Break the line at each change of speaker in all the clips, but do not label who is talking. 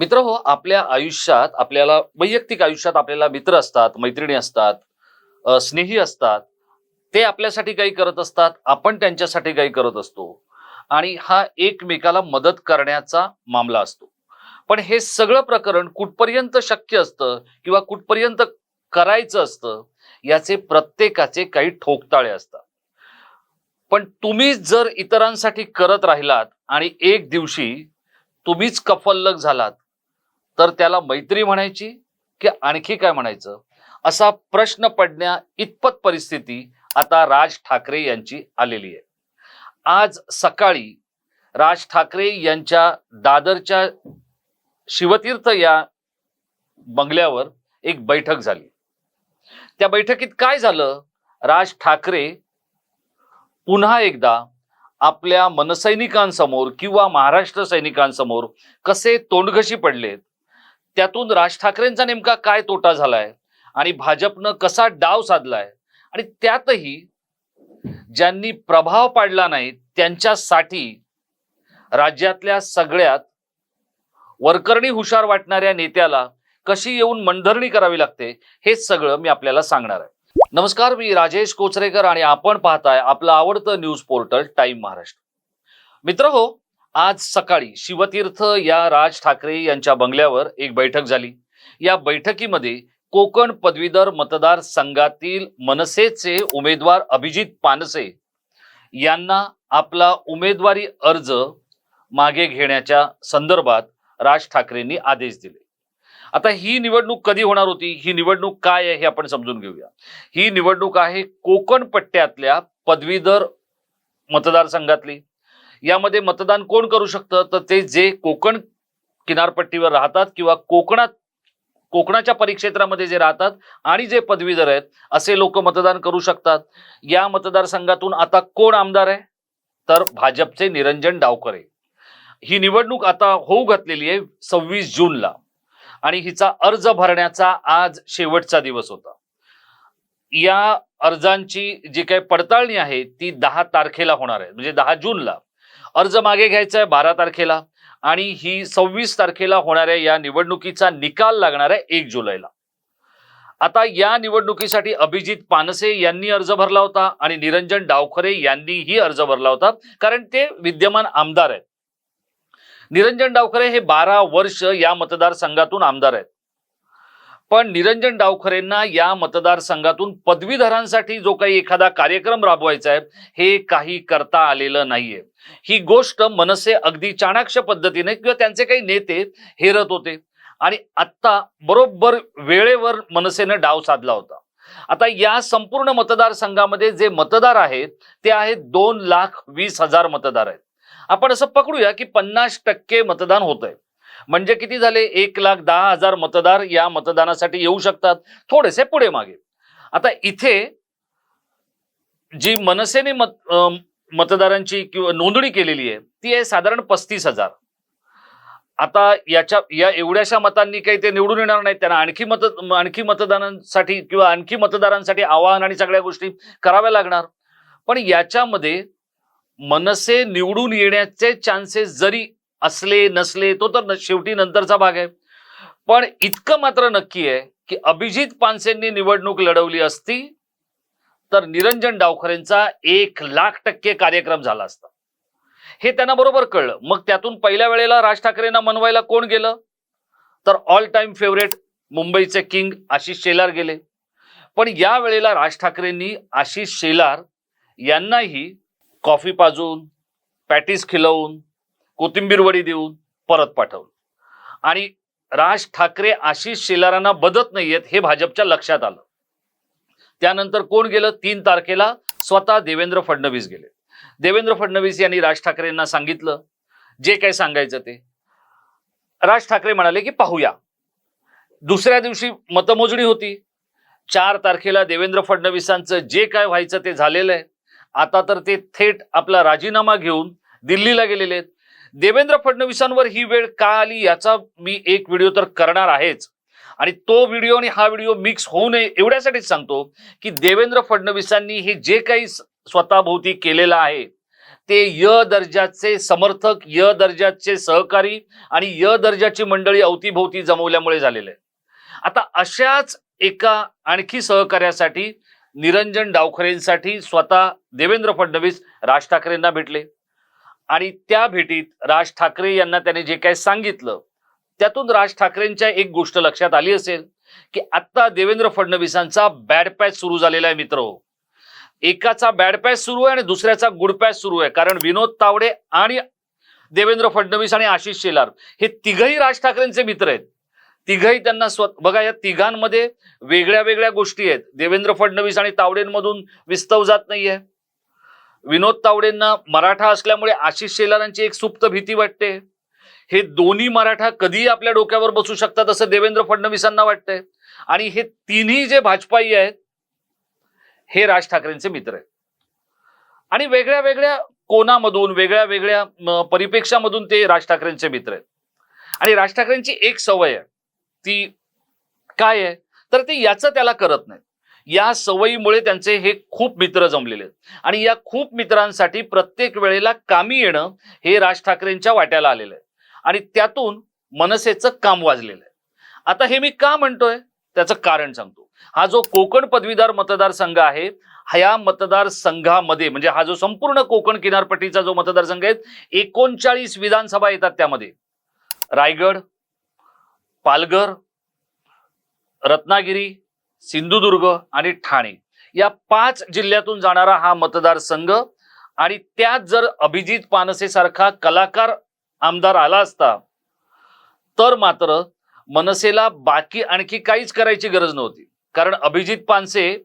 मित्र हो आपल्या आयुष्यात आपल्याला वैयक्तिक आयुष्यात आपल्याला मित्र असतात मैत्रिणी असतात स्नेही असतात ते आपल्यासाठी काही करत असतात आपण त्यांच्यासाठी काही करत असतो. आणि हा एकमेकाला मदत करण्याचा मामला असतो. पण हे सगळं प्रकरण कुठपर्यंत शक्य असतं किंवा कुठपर्यंत करायचं असतं याचे प्रत्येकाचे काही ठोकताळे असतात. पण तुम्ही जर इतरांसाठी करत राहिलात आणि एक दिवशी तुम्हीच कफल्लक झालात तर त्याला मैत्री म्हणायची की आणखी काय म्हणायचं? असा प्रश्न पडण्या इतपत परिस्थिती आता राज ठाकरे यांची आलेली आहे. आज सकाळी राज ठाकरे यांच्या दादरच्या शिवतीर्थ या बंगल्यावर एक बैठक झाली. त्या बैठकीत काय झालं? राज ठाकरे पुन्हा एकदा आपल्या मनसैनिकांसमोर किंवा महाराष्ट्र सैनिकांसमोर कसे तोंडघशी पडलेत? त्यातून राज ठाकरेंचा नेमका काय तोटा झालाय? आणि भाजपनं कसा डाव साधलाय? आणि त्यातही ज्यांनी प्रभाव पाडला नाही त्यांच्यासाठी राज्यातल्या सगळ्यात वरकरणी हुशार वाटणाऱ्या नेत्याला कशी येऊन मनधरणी करावी लागते हे सगळं मी आपल्याला सांगणार आहे. नमस्कार मी राजेश कोचरेकर आणि आपण पाहताय आपलं आवडतं न्यूज पोर्टल टाइम महाराष्ट्र. मित्र हो आज सकाळी शिवतीर्थ या राज ठाकरे यांच्या बंगल्यावर एक बैठक झाली. या बैठकीमध्ये कोकण पदवीधर मतदार संघातील मनसेचे उमेदवार अभिजित पानसे यांना आपला उमेदवारी अर्ज मागे घेण्याच्या संदर्भात राज ठाकरेंनी आदेश दिले. आता ही निवडणूक कधी होणार होती? ही निवडणूक काय आहे हे आपण समजून घेऊया. ही निवडणूक आहे कोकण पट्ट्यातल्या पदवीधर मतदारसंघातली. यामध्ये मतदान कोण करू शकतं? तर ते जे कोकण किनारपट्टीवर राहतात किंवा कोकणात कोकणाच्या परिक्षेत्रामध्ये जे राहतात आणि जे पदवीधर आहेत असे लोक मतदान करू शकतात. या मतदारसंघातून आता कोण आमदार आहे? तर भाजपचे निरंजन डावकरे ही निवडणूक आता होऊ घातलेली आहे सव्वीस जूनला. आणि हिचा अर्ज भरण्याचा आज शेवटचा दिवस होता. या अर्जांची जी काही पडताळणी आहे ती दहा तारखेला होणार आहे. म्हणजे दहा जूनला. अर्ज मागे घ्यायचा आहे बारा तारखेला आणि ही सव्वीस तारखेला होणाऱ्या या निवडणुकीचा निकाल लागणार आहे एक जुलैला. आता या निवडणुकीसाठी अभिजित पानसे यांनी अर्ज भरला होता आणि निरंजन डावखरे यांनीही अर्ज भरला होता कारण ते विद्यमान आमदार आहेत. निरंजन डावखरे हे बारा वर्ष या मतदारसंघातून आमदार आहेत. पण निरंजन डावखरेंना या मतदारसंघातून पदवीधरांसाठी जो काही एखादा कार्यक्रम राबवायचा आहे हे काही करता आलेलं नाहीये. ही गोष्ट मनसे अगदी चाणाक्ष पद्धतीने किंवा त्यांचे काही नेते हेरत होते. आणि आत्ता बरोबर वेळेवर मनसेनं डाव साधला होता. आता या संपूर्ण मतदारसंघामध्ये जे मतदार आहेत ते आहेत दोन लाख वीस हजार मतदार आहेत. आपण असं पकडूया की पन्नास टक्के मतदान होत आहे म्हणजे किती झाले? एक लाख दहा हजार मतदार या मतदानासाठी येऊ शकतात. थोडेसे पुढे मागे. आता इथे जी मनसेने मत मतदारांची किंवा नोंदणी केलेली आहे ती आहे साधारण पस्तीस हजार. आता याच्या या एवढ्याशा मतांनी काही ते निवडून येणार नाहीत. त्यांना आणखी मत आणखी मतदानांसाठी किंवा आणखी मतदारांसाठी आवाहन आणि सगळ्या गोष्टी कराव्या लागणार. पण याच्यामध्ये मनसे निवडून येण्याचे चान्सेस जरी असले नसले तो तर न- शेवटी नंतरचा भाग आहे. पण इतकं मात्र नक्की आहे की अभिजित पानसेंनी निवडणूक लढवली असती तर निरंजन डावखरेंचा एक लाख टक्के कार्यक्रम झाला असता. हे त्यांना बरोबर कळलं. मग त्यातून पहिल्या वेळेला राज ठाकरेंना मनवायला कोण गेलं? तर ऑल टाइम फेवरेट मुंबईचे किंग आशिष शेलार गेले. पण या वेळेला राज ठाकरेंनी आशिष शेलार यांनाही कॉफी पाजून पॅटीस खिलवून कोथिंबीर वडी देऊन परत पाठवलं आणि राज ठाकरे आशिष शेलारांना बदत नाहीयेत हे भाजपच्या लक्षात आलं. त्यानंतर कोण गेलं? तीन तारखेला स्वतः देवेंद्र फडणवीस गेले. देवेंद्र फडणवीस यांनी राज ठाकरेंना सांगितलं. जे काय सांगायचं ते. राज ठाकरे म्हणाले की पाहूया. दुसऱ्या दिवशी मतमोजणी होती. चार तारखेला देवेंद्र फडणवीसांचं जे काय व्हायचं ते झालेलं आहे. आता तर ते थेट आपला राजीनामा घेऊन दिल्लीला गेलेले आहेत. देवेंद्र फडणवीसांवर ही वेळ का आली याचा मी एक व्हिडिओ तर करणार आहेच. आणि तो व्हिडिओ आणि हा व्हिडिओ मिक्स होऊ नये एवढ्यासाठीच सांगतो की देवेंद्र फडणवीसांनी हे जे काही स्वतःभोवती केलेलं आहे ते य दर्जाचे समर्थक य दर्जाचे सहकारी आणि य दर्जाची मंडळी अवतीभोवती जमवल्यामुळे झालेले. आता अशाच एका आणखी सहकार्यासाठी निरंजन डावखरेंसाठी स्वतः देवेंद्र फडणवीस राज ठाकरेंना भेटले. आणि त्या भेटीत राज ठाकरे यांना त्याने जे काही सांगितलं त्यातून राज ठाकरेंच्या एक गोष्ट लक्षात आली असेल की आता देवेंद्र फडणवीसांचा बॅड पॅच सुरू झालेला आहे मित्र. एकाचा बॅड पॅच सुरू आहे आणि दुसऱ्याचा गुड पॅच सुरू आहे. कारण विनोद तावडे आणि देवेंद्र फडणवीस आणि आशिष शेलार हे तिघही राज ठाकरेंचे मित्र आहेत. तिघही त्यांना स्व बघा या तिघांमध्ये वेगळ्या वेगळ्या गोष्टी आहेत. देवेंद्र फडणवीस आणि तावडेंमधून विस्तव जात नाहीये. विनोद तावडेंना मराठा असल्यामुळे आशिष शेलारांची एक सुप्त भीती वाटते. हे दोन्ही मराठा कधीही आपल्या डोक्यावर बसू शकतात असं देवेंद्र फडणवीसांना वाटतंय. आणि हे तिन्ही जे भाजपाई आहेत हे राज ठाकरेंचे मित्र आहेत. आणि वेगळ्या वेगळ्या कोणामधून वेगळ्या वेगळ्या परिपेक्षामधून ते राज ठाकरेंचे मित्र आहेत. आणि राज ठाकरेंची एक सवय आहे. ती काय आहे? तर ते याचं त्याला करत नाही या सवयीमुळे त्यांचे हे खूप मित्र जमलेले आहेत. आणि या खूप मित्रांसाठी प्रत्येक वेळेला कामी येणं हे राज ठाकरेंच्या वाट्याला आलेलं आहे. आणि त्यातून मनसेचं काम वाजलेलं आहे. आता हे मी का म्हणतोय? त्याचं कारण सांगतो. हा जो कोकण पदवीधर मतदारसंघ आहे ह्या मतदारसंघामध्ये म्हणजे हा जो संपूर्ण कोकण किनारपट्टीचा जो मतदारसंघ आहे एकोणचाळीस विधानसभा येतात त्यामध्ये. रायगड पालघर रत्नागिरी सिंधुदुर्ग आणि ठाणे. या पाच जिल्ह्यातून जाणारा हा मतदारसंघ आणि त्यात जर अभिजित पानसे सारखा कलाकार आमदार आला असता तर मात्र मनसेला बाकी आणखी काहीच करायची गरज नव्हती. कारण अभिजित पानसे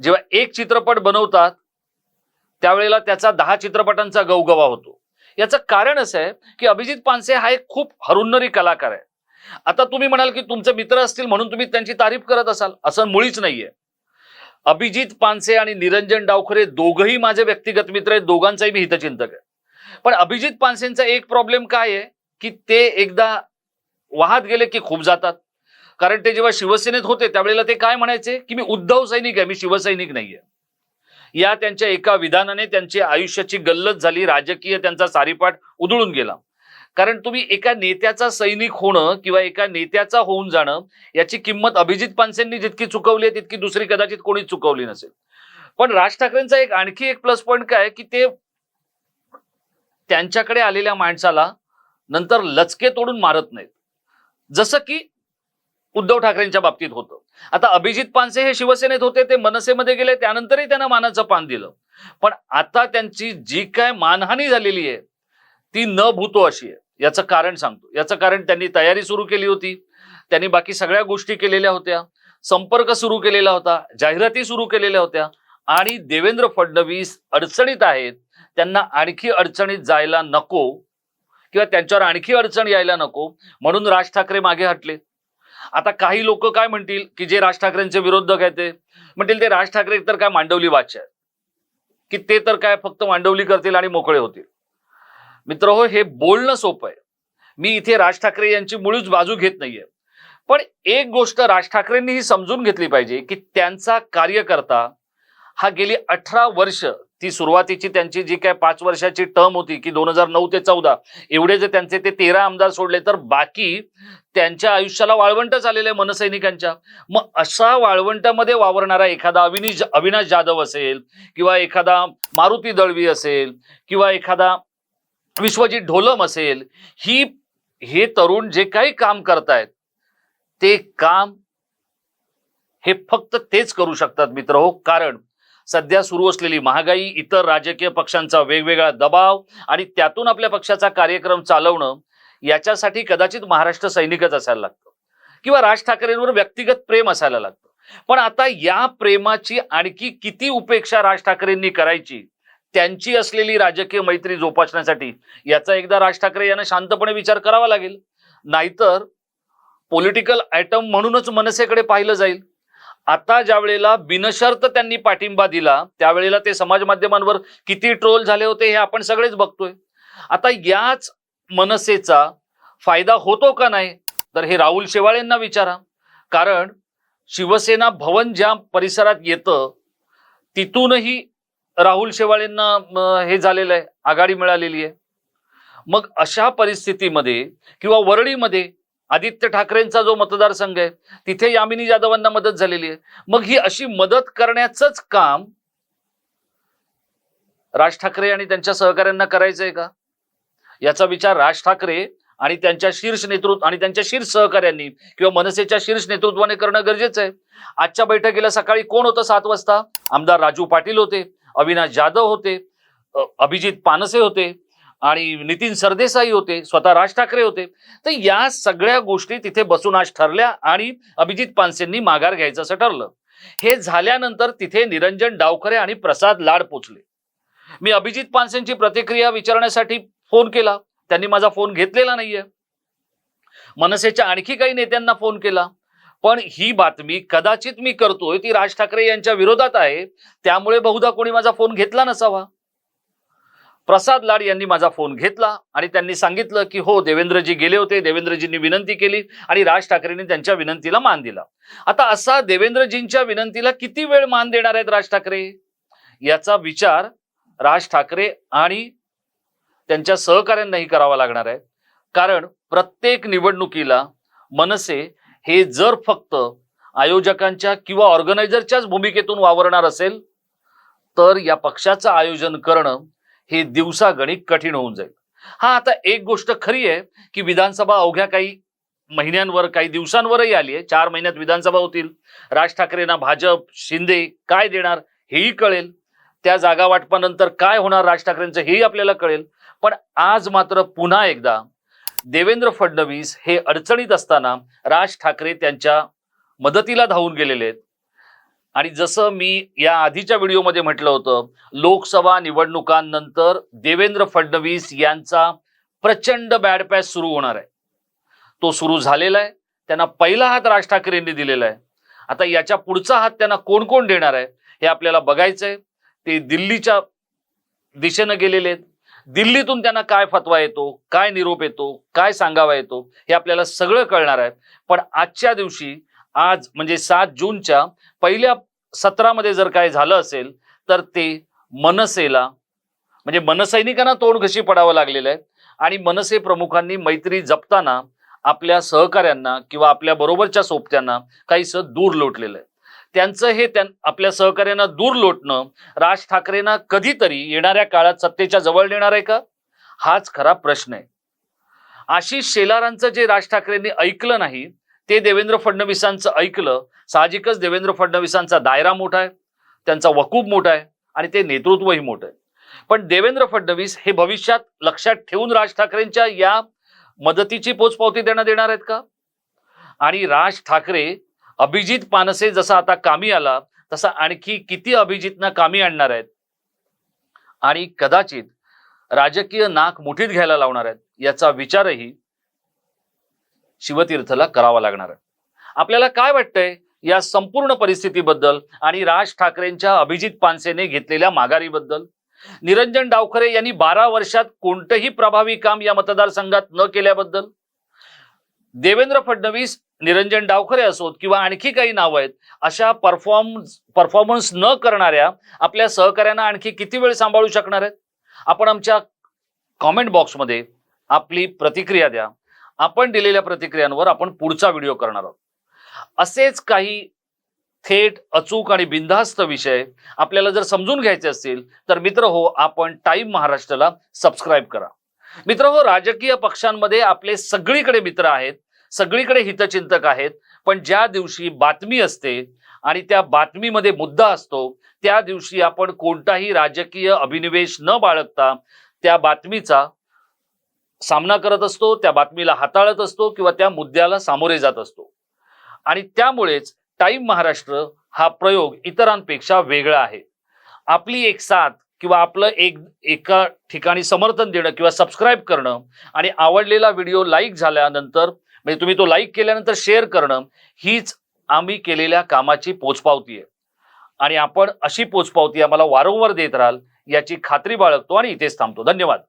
जेव्हा एक चित्रपट बनवतात त्यावेळेला त्याचा दहा चित्रपटांचा गवगवा होतो. याचं कारण असं आहे की अभिजित पानसे हा एक खूप हरुन्नरी कलाकार आहे. आता तुम्ही म्हणाल की तुमचे मित्र असतील म्हणून तुम्ही त्यांची तारीफ करत असाल. असं मुळीच नाहीये. अभिजित पानसे आणि निरंजन डावखरे दोघही माझे व्यक्तिगत मित्र आहेत. दोघांचाही मी हितचिंतक आहे. पण अभिजित पानसेंचा एक प्रॉब्लेम काय आहे? की ते एकदा वाहत गेले की खूप जातात. कारण ते जेव्हा शिवसेनेत होते त्यावेळेला ते काय म्हणायचे? की मी उद्धव सैनिक आहे मी शिवसैनिक नाहीये. या त्यांच्या एका विधानाने त्यांची आयुष्याची गल्लत झाली राजकीय त्यांचा सारीपाठ उधळून गेला. कारण तुम्ही एका नेत्याचा सैनिक होणं किंवा एका नेत्याचा होऊन जाणं याची किंमत अभिजित पानसेंनी जितकी चुकवली आहे तितकी दुसरी कदाचित कोणी चुकवली नसेल. पण राज ठाकरेंचा एक आणखी एक प्लस पॉईंट काय की ते त्यांच्याकडे आलेल्या माणसाला नंतर लचके तोडून मारत नाहीत. जसं की उद्धव ठाकरेंच्या बाबतीत होतं. आता अभिजित पानसे हे शिवसेनेत होते ते मनसेमध्ये गेले त्यानंतरही त्यांना मानाचं पान दिलं. पण आता त्यांची जी काय मानहानी झालेली आहे ती न भूतो अशी आहे. याचं कारण सांगतो. याचं कारण त्यांनी तयारी सुरू केली होती. त्यांनी बाकी सगळ्या गोष्टी केलेल्या होत्या. संपर्क सुरू केलेला होता. जाहिराती सुरू केलेल्या होत्या. आणि देवेंद्र फडणवीस अडचणीत आहेत. त्यांना आणखी अडचणीत जायला नको. किंवा त्यांच्यावर आणखी अडचण यायला नको. म्हणून राज ठाकरे मागे हटले. आता काही लोक काय म्हणतील? की जे राज ठाकरेंचे विरोधक आहेत ते. म्हणतील ते राज ठाकरे तर काय मांडवली वाच आहेत. की ते तर काय फक्त मांडवली करतील आणि मोकळे होतील. मित्र हो हे बोलणं सोपं आहे. मी इथे राज ठाकरे यांची मुळीच बाजू घेत नाहीये. पण एक गोष्ट राज ठाकरेंनी ही समजून घेतली पाहिजे की त्यांचा कार्यकर्ता हा गेली अठरा वर्ष ती सुरुवातीची त्यांची जी काय पाच वर्षाची टर्म होती की दोन हजार नऊ ते चौदा एवढे जे त्यांचे ते तेरा आमदार सोडले तर बाकी त्यांच्या आयुष्याला वाळवंटच आलेले मनसैनिकांच्या. मग अशा वाळवंटामध्ये वावरणारा एखादा अविनी अविनाश जाधव असेल किंवा एखादा मारुती दळवी असेल किंवा एखादा विश्वजित ढोलम असेल ही हे तरुण जे काही काम करतायत ते काम हे फक्त तेच करू शकतात मित्र हो. कारण सध्या सुरू असलेली महागाई इतर राजकीय पक्षांचा वेगवेगळा दबाव आणि त्यातून आपल्या पक्षाचा कार्यक्रम चालवणं याच्यासाठी कदाचित महाराष्ट्र सैनिकच असायला लागतं. किंवा राज ठाकरेंवर व्यक्तिगत प्रेम असायला लागतं. पण आता या प्रेमाची आणखी किती उपेक्षा राज ठाकरेंनी करायची त्यांची असलेली राजकीय मैत्री जोपासण्यासाठी याचा एकदा राज ठाकरे यांना शांतपणे विचार करावा लागेल. नाहीतर पॉलिटिकल आयटम म्हणूनच मनसेकडे पाहिलं जाईल. आता ज्या वेळेला बिनशर्त त्यांनी पाठिंबा दिला त्यावेळेला ते समाज माध्यमांवर किती ट्रोल झाले होते हे आपण सगळेच बघतोय. आता याच मनसेचा फायदा होतो का नाही? तर हे राहुल शेवाळेंना विचारा. कारण शिवसेना भवन ज्या परिसरात येतं तिथूनही राहुल शेवाळेंना हे झालेलं आहे आघाडी मिळालेली आहे. मग अशा परिस्थितीमध्ये किंवा वरळीमध्ये आदित्य ठाकरेंचा जो मतदारसंघ आहे तिथे यामिनी जाधवांना मदत झालेली आहे. मग ही अशी मदत करण्याचंच काम राज ठाकरे आणि त्यांच्या सहकाऱ्यांना करायचंय का? याचा विचार राज ठाकरे आणि त्यांच्या शीर्ष नेतृत्व आणि त्यांच्या शीर्ष सहकाऱ्यांनी किंवा मनसेच्या शीर्ष नेतृत्वाने करणं गरजेचं आहे. आजच्या बैठकीला सकाळी कोण होतं सात वाजता? आमदार राजू पाटील होते. अविनाश जाधव होते अभिजित पानसे होते आणि नितीन सरदेसाई होते स्वतः राज ठाकरे होते. तर या सगळ्या गोष्टी तिथे बसून आज ठरल्या आणि अभिजित पानसेंनी माघार घ्यायचं असं ठरलं. हे झाल्यानंतर तिथे निरंजन डावखरे आणि प्रसाद लाड पोचले. मी अभिजित पानसेंची प्रतिक्रिया विचारण्यासाठी फोन केला. त्यांनी माझा फोन घेतलेला नाहीये. मनसेच्या आणखी काही नेत्यांना फोन केला. पण ही बातमी कदाचित मी करतोय ती राज ठाकरे यांच्या विरोधात आहे त्यामुळे बहुधा कोणी माझा फोन घेतला नसावा. प्रसाद लाड यांनी माझा फोन घेतला आणि त्यांनी सांगितलं की हो देवेंद्रजी गेले होते देवेंद्रजींनी विनंती केली आणि राज ठाकरेंनी त्यांच्या विनंतीला मान दिला. आता असा देवेंद्रजींच्या विनंतीला किती वेळ मान देणार आहेत राज ठाकरे? याचा विचार राज ठाकरे आणि त्यांच्या सहकाऱ्यांनाही करावा लागणार आहे. कारण प्रत्येक निवडणुकीला मनसे हे जर फक्त आयोजकांच्या किंवा ऑर्गनायझरच्याच भूमिकेतून वावरणार असेल तर या पक्षाचं आयोजन करणं हे दिवसागणिक कठीण होऊन जाईल. हा आता एक गोष्ट खरी आहे की विधानसभा अवघ्या काही महिन्यांवर काही दिवसांवरही आली आहे. चार महिन्यात विधानसभा होतील. राज ठाकरेंना भाजप शिंदे काय देणार हेही कळेल. त्या जागा वाटपानंतर काय होणार राज ठाकरेंचं हेही आपल्याला कळेल. पण आज मात्र पुन्हा एकदा देवेंद्र फडणवीस हे अडचणीत असताना राज ठाकरे त्यांच्या मदतीला धावून गेलेले आहेत. आणि जसं मी या आधीच्या व्हिडिओमध्ये म्हटलं होतं लोकसभा निवडणुकांनंतर देवेंद्र फडणवीस यांचा प्रचंड बॅड पॅच सुरू होणार आहे. तो सुरू झालेला आहे. त्यांना पहिला हात राज ठाकरेंनी दिलेला आहे. आता याच्या पुढचा हात त्यांना कोण कोण देणार आहे हे आपल्याला बघायचंय. ते दिल्लीच्या दिशेनं गेलेले आहेत. दिल्लीतून त्यांना काय फतवा येतो काय निरोप येतो काय सांगावा येतो हे आपल्याला सगळं कळणार आहे. पण आजच्या दिवशी आज म्हणजे सात जूनच्या पहिल्या सत्रामध्ये जर काय झालं असेल तर ते मनसेला म्हणजे मनसैनिकांना तोंड घशी पडावं लागलेलं आहे. आणि मनसे प्रमुखांनी मैत्री जपताना आपल्या सहकाऱ्यांना किंवा आपल्या बरोबरच्या सोबत्यांना काहीसं दूर लोटलेलं आहे. त्यांचं हे त्यां आपल्या सहकार्यांना दूर लोटणं राज ठाकरेंना कधीतरी येणाऱ्या काळात सत्तेच्या जवळ नेणार आहे का? हाच खरा प्रश्न आहे. आशिष शेलारांचं जे राज ठाकरेंनी ऐकलं नाही ते देवेंद्र फडणवीसांचं ऐकलं साहजिकच देवेंद्र फडणवीसांचा दायरा मोठा आहे त्यांचा वकूब मोठा आहे आणि ते नेतृत्वही मोठं आहे. पण देवेंद्र फडणवीस हे भविष्यात लक्षात ठेवून राज ठाकरेंच्या या मदतीची पोचपावती देण्यात देणार आहेत का? आणि राज ठाकरे अभिजित पानसे जसा आता कामी आला तसा आणखी किती अभिजितना कामी आणणार आहेत? आणि कदाचित राजकीय नाक मुठीत घ्यायला लावणार आहेत याचा विचारही शिवतीर्थला करावा लागणार आहे. आपल्याला काय वाटतंय या संपूर्ण परिस्थितीबद्दल आणि राज ठाकरेंच्या अभिजित पानसेने घेतलेल्या माघारीबद्दल? निरंजन डावखरे यांनी बारा वर्षात कोणतंही प्रभावी काम या मतदारसंघात न केल्याबद्दल? देवेंद्र फडणवीस निरंजन डावखरे असोत किंवा आणखी काही नावं आहेत अशा परफॉर्म परफॉर्मन्स न करणाऱ्या आपल्या सहकाऱ्यांना आणखी किती वेळ सांभाळू शकणार आहेत? आपण आमच्या कॉमेंट बॉक्समध्ये आपली प्रतिक्रिया द्या. आपण दिलेल्या प्रतिक्रियांवर आपण पुढचा व्हिडिओ करणार आहोत. असेच काही थेट अचूक आणि बिनधास्त विषय आपल्याला जर समजून घ्यायचे असतील तर मित्र हो आपण टाईम महाराष्ट्राला सबस्क्राईब करा. मित्र हो राजकीय पक्षांमध्ये आपले सगळीकडे मित्र आहेत. सगळीकडे हितचिंतक आहेत. पण ज्या दिवशी बातमी असते आणि त्या बातमीमध्ये मुद्दा असतो त्या दिवशी आपण कोणताही राजकीय अभिनिवेश न बाळगता त्या बातमीचा सामना करत असतो त्या बातमीला हाताळत असतो किंवा त्या मुद्द्याला सामोरे जात असतो. आणि त्यामुळेच टाईम महाराष्ट्र हा प्रयोग इतरांपेक्षा वेगळा आहे. आपली एक साथ किंवा आपलं एक एका ठिकाणी समर्थन देणं किंवा सबस्क्राईब करणं आणि आवडलेला व्हिडिओ लाईक झाल्यानंतर म्हणजे तुम्ही तो लाईक केल्यानंतर शेअर करणं हीच आम्ही केलेल्या कामाची पोचपावती आहे. आणि आपण अशी पोचपावती आम्हाला वारंवार देत राहाल याची खात्री बाळगतो आणि इथेच थांबतो. धन्यवाद.